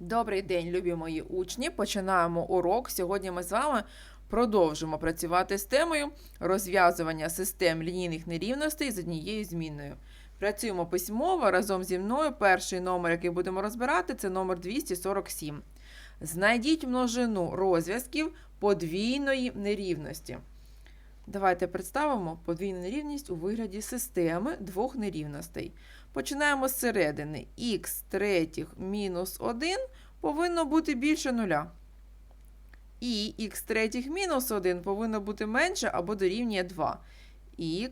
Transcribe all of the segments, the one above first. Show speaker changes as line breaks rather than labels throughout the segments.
Добрий день, любі мої учні. Починаємо урок. Сьогодні ми з вами продовжимо працювати з темою розв'язування систем лінійних нерівностей з однією змінною. Працюємо письмово разом зі мною. Перший номер, який будемо розбирати, це номер 247. Знайдіть множину розв'язків подвійної нерівності. Давайте представимо подвійну нерівність у вигляді системи двох нерівностей. Починаємо з середини. х третіх мінус 1 повинно бути більше нуля. І х третіх мінус 1 повинно бути менше або дорівнює 2.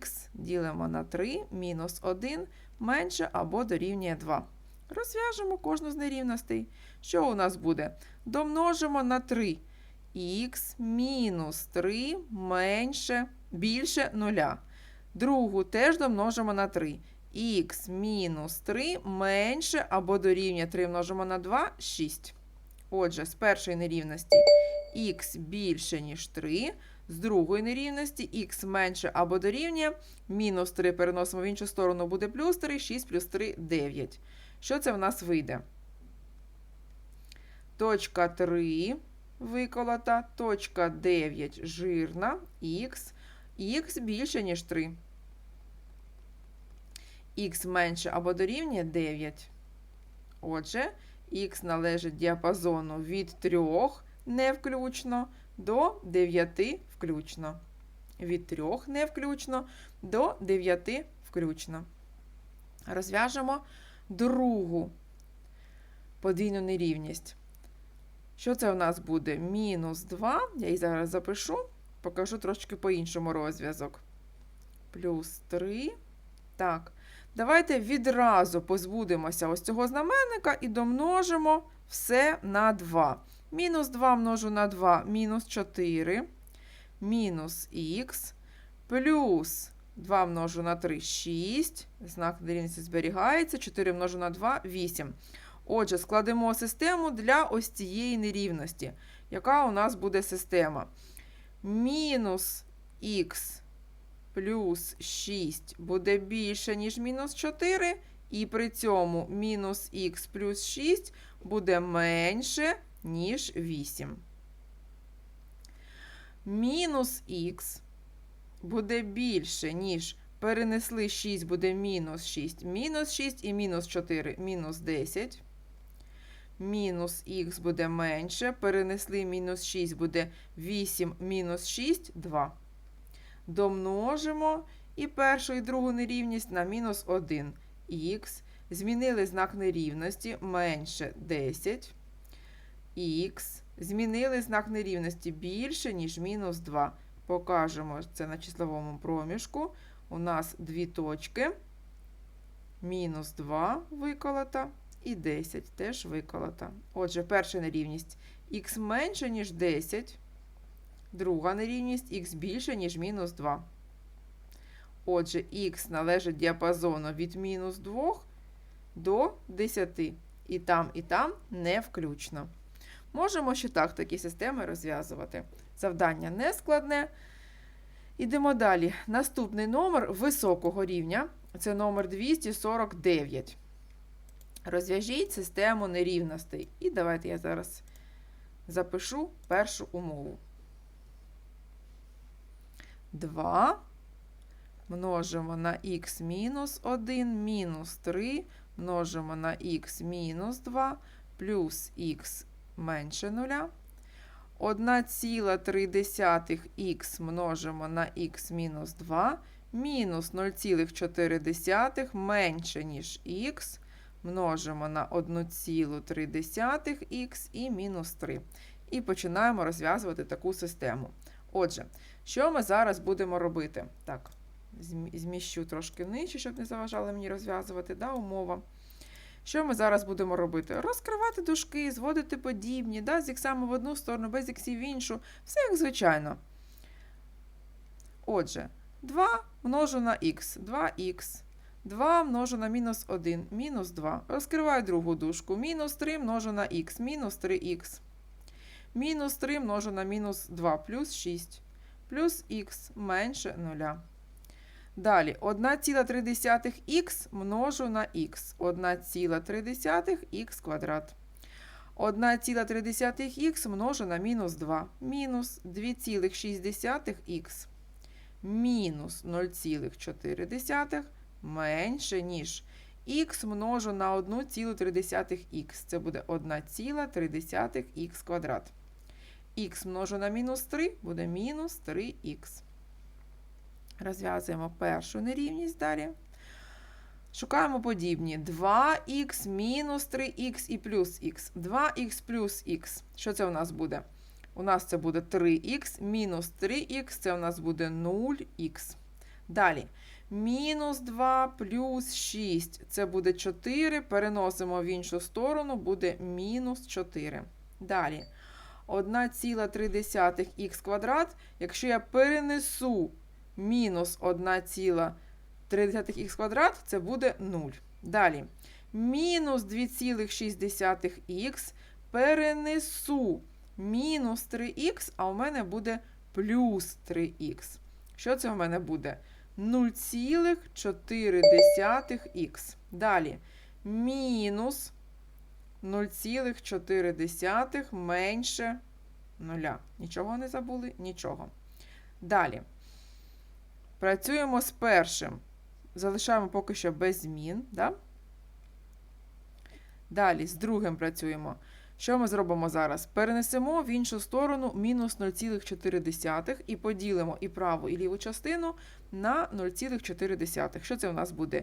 х ділимо на 3 мінус 1 менше або дорівнює 2. Розв'яжемо кожну з нерівностей. Що у нас буде? Домножимо на 3. Х мінус 3 менше, більше 0. Другу теж домножимо на 3 х мінус 3 менше або дорівнює 3 множимо на 2 6. Отже, з першої нерівності х більше, ніж 3, з другої нерівності х менше або дорівнює, мінус 3 переносимо в іншу сторону, буде плюс 3, 6 плюс 3 9. Що це в нас вийде? Точка 3 виколота, точка 9 жирна, х, х більше, ніж 3 х менше або дорівнює 9. Отже, х належить діапазону від 3 не включно до 9 включно. Від 3 не включно до 9 включно. Розв'яжемо другу подвійну нерівність. Що це у нас буде? Мінус 2. Я її зараз запишу, покажу трошки по-іншому розв'язок. Плюс 3. Так. Давайте відразу позбудемося ось цього знаменника і домножимо все на 2. Мінус 2 множу на 2, мінус 4, мінус х, плюс 2 множу на 3, 6. Знак нерівності зберігається. 4 множу на 2, 8. Отже, складемо систему для ось цієї нерівності. Яка у нас буде система? Мінус х плюс 6 буде більше, ніж мінус 4, і при цьому мінус х плюс 6 буде менше, ніж 8. Мінус х буде більше, ніж перенесли 6, буде мінус 6, мінус 6 і мінус 4, мінус 10. Мінус х буде менше, перенесли мінус 6, буде 8, мінус 6, 2 домножимо і першу і другу нерівність на мінус 1 х. Змінили знак нерівності менше 10 х. Змінили знак нерівності більше, ніж мінус 2. Покажемо це на числовому проміжку. У нас дві точки. Мінус 2 виколота і 10 теж виколота. Отже, перша нерівність х менше, ніж 10. Друга нерівність х більше, ніж мінус 2. Отже, х належить діапазону від мінус 2 до 10. І там, і там не включно. Можемо ще так такі системи розв'язувати. Завдання не складне. Ідемо далі. Наступний номер високого рівня це номер 249. Розв'яжіть систему нерівностей. І давайте я зараз запишу першу умову. 2 множимо на х мінус 1 мінус 3 множимо на х мінус 2 плюс х менше 0. 1,3х множимо на х мінус 2 мінус 0,4 менше, ніж х. Множимо на 1,3х і мінус 3. І починаємо розв'язувати таку систему. Отже, що ми зараз будемо робити? Так, зміщу трошки нижче, щоб не заважали мені розв'язувати да, умова. Що ми зараз будемо робити? Розкривати дужки, зводити подібні, да, з іксами в одну сторону, без іксів в іншу. Все як звичайно. Отже, 2 множу на х, 2х. 2 множу на мінус 1, мінус 2. Розкриваю другу дужку. Мінус 3 множу на х, мінус 3х. Мінус 3 множу на мінус 2 плюс 6 плюс х менше 0. Далі 1,3х множу на х. 1,3х квадрат. 1,3х множу на мінус 2. Мінус 2,6х мінус 0,4 менше, ніж х множу на 1,3х. Це буде 1,3х квадрат. х множу на мінус 3 буде мінус 3х. Розв'язуємо першу нерівність далі. Шукаємо подібні. 2х мінус 3х і плюс х. 2х плюс х. Що це у нас буде? У нас це буде 3х, мінус 3х, це у нас буде 0х. Далі. Мінус 2 плюс 6. Це буде 4. Переносимо в іншу сторону, буде мінус 4. Далі. 1,3х квадрат. Якщо я перенесу мінус 1,3х квадрат, це буде 0. Далі. Мінус 2,6х перенесу мінус 3х, а у мене буде плюс 3х. Що це у мене буде? 0,4х. Далі. Мінус 0,4 менше 0. Нічого не забули? Нічого. Далі. Працюємо з першим. Залишаємо поки що без змін. Да? Далі з другим працюємо. Що ми зробимо зараз? Перенесемо в іншу сторону мінус 0,4 і поділимо і праву, і ліву частину на 0,4. Що це у нас буде?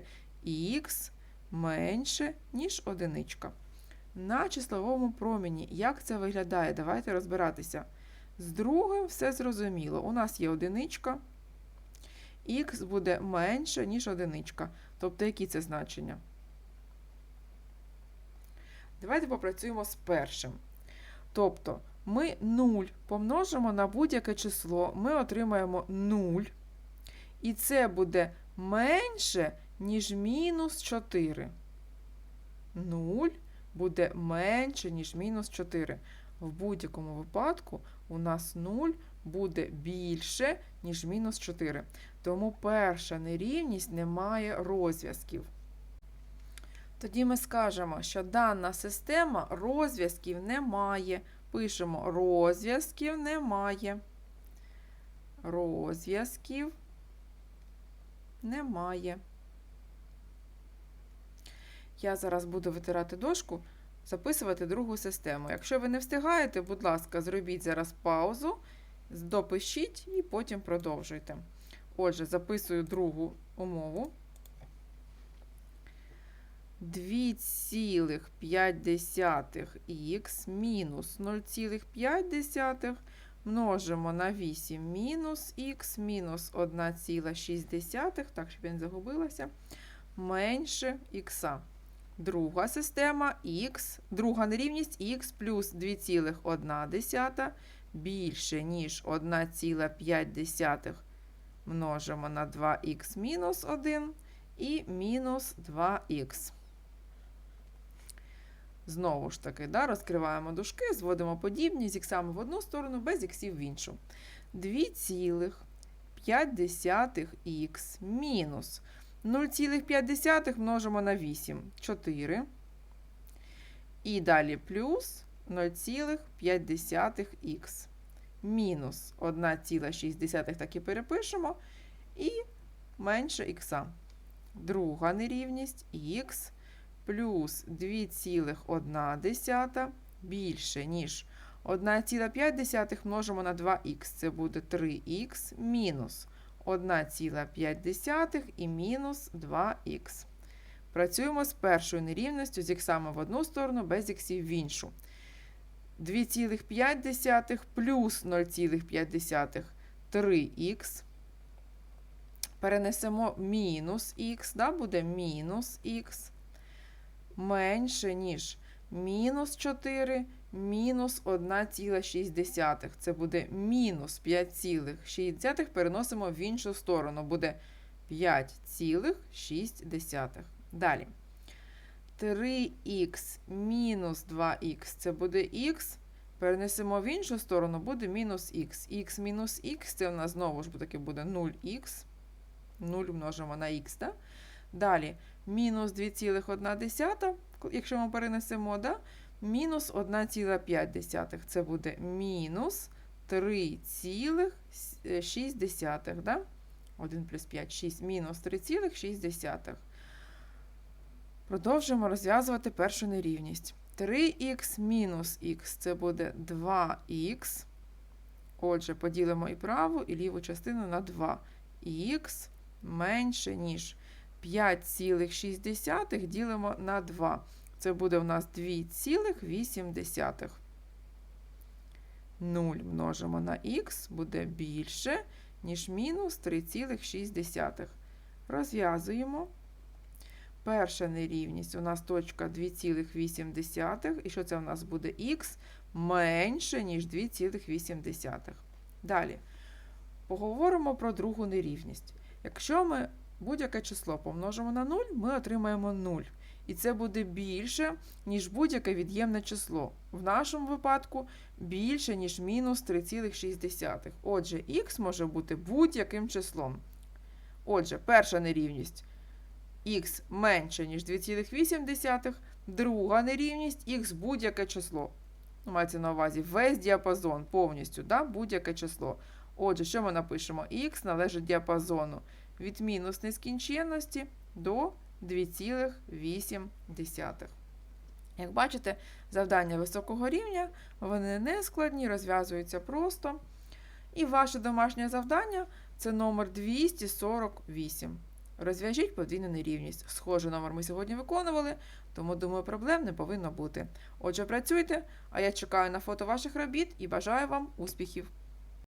Х менше, ніж одиничка. На числовому проміні. Як це виглядає? Давайте розбиратися. З другим все зрозуміло. У нас є одиничка. Х буде менше, ніж одиничка. Тобто, які це значення? Давайте попрацюємо з першим. Тобто, ми 0 помножимо на будь-яке число, ми отримаємо 0. І це буде менше, ніж мінус 4. 0 буде менше, ніж мінус 4. В будь-якому випадку у нас 0 буде більше, ніж мінус 4. Тому перша нерівність не має розв'язків. Тоді ми скажемо, що дана система розв'язків не має. Пишемо розв'язків немає. Розв'язків немає. Я зараз буду витирати дошку, записувати другу систему. Якщо ви не встигаєте, будь ласка, зробіть зараз паузу, допишіть і потім продовжуйте. Отже, записую другу умову. 2,5х мінус 0,5 множимо на 8 мінус х мінус 1,6, так, щоб я не загубилася, менше х. Друга система х, друга нерівність х плюс 2,1 більше, ніж 1,5 множимо на 2х мінус 1 і мінус 2х. Знову ж таки, да, розкриваємо дужки, зводимо подібні з іксами в одну сторону, без іксів в іншу. 2,5х мінус 0,5 множимо на 8, 4. І далі плюс 0,5х. Мінус 1,6 так і перепишемо. І менше х. Друга нерівність х плюс 2,1 більше, ніж 1,5 множимо на 2х. Це буде 3х мінус 1,5 і мінус 2х. Працюємо з першою нерівністю з іксами в одну сторону, без іксів в іншу. 2,5 плюс 0,5 3х. Перенесемо мінус х, да, буде мінус х менше, ніж мінус 4, мінус 1,6. Це буде мінус 5,6. Переносимо в іншу сторону. Буде 5,6. Далі. 3х мінус 2х це буде х. Перенесемо в іншу сторону, буде мінус х. х мінус х це у нас знову ж таки буде 0х. 0 множимо на х. Да? Далі мінус 2,1, якщо ми перенесемо, да? мінус 1,5. Це буде мінус 3,6. Да? 1 плюс 5, 6, мінус 3,6. Продовжуємо розв'язувати першу нерівність. 3х мінус х це буде 2х. Отже, поділимо і праву, і ліву частину на 2. Х менше, ніж 5,6 ділимо на 2. Це буде у нас 2,8. 0 множимо на х буде більше, ніж мінус 3,6. Розв'язуємо. Перша нерівність у нас точка 2,8. І що це у нас буде х менше, ніж 2,8. Далі. Поговоримо про другу нерівність. Якщо ми будь-яке число помножимо на 0, ми отримаємо 0. І це буде більше, ніж будь-яке від'ємне число. В нашому випадку більше, ніж мінус 3,6. Отже, х може бути будь-яким числом. Отже, перша нерівність х менше, ніж 2,8, друга нерівність х будь-яке число. Мається на увазі весь діапазон повністю, да? будь-яке число. Отже, що ми напишемо? х належить діапазону від мінус нескінченності до 2,8. Як бачите, завдання високого рівня, вони не складні, розв'язуються просто. І ваше домашнє завдання це номер 248. Розв'яжіть подвійну нерівність. Схожий номер ми сьогодні виконували, тому, думаю, проблем не повинно бути. Отже, працюйте, а я чекаю на фото ваших робіт і бажаю вам успіхів!